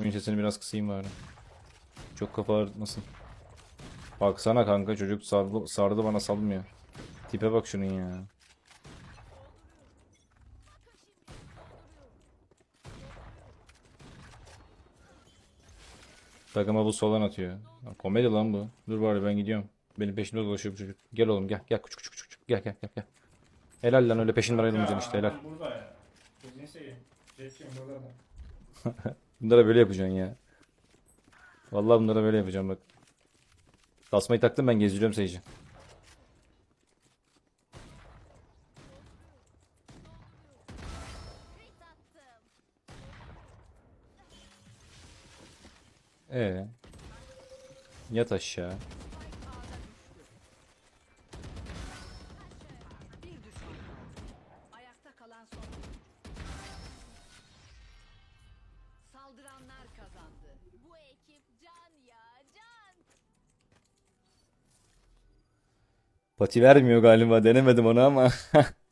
Oyun sesini biraz kısayım bari. Çok kafa ağrıtmasın. Baksana kanka çocuk sardı, sardı bana salmıyor. Tipe bak şunun ya. Takıma bu solan atıyor. Komedi lan bu. Dur bari ben gidiyorum. Benim peşimde dolaşıyor bu çocuk. Gel oğlum gel. Gel küçük küçük küçük. Gel gel gel gel. Helal lan öyle peşinden ayrılmayacaksın işte helal. Burada ya. Gözünü seveyim. Jetkin burada da. Bunlara böyle yapacaksın ya. Vallahi bunlara böyle yapacağım bak. Tasmayı taktım ben gezdiriyorum Sage'i. Ee. Yat aşağı. Kazandı. Bu ekip can ya can. Pati vermiyor galiba denemedim onu ama.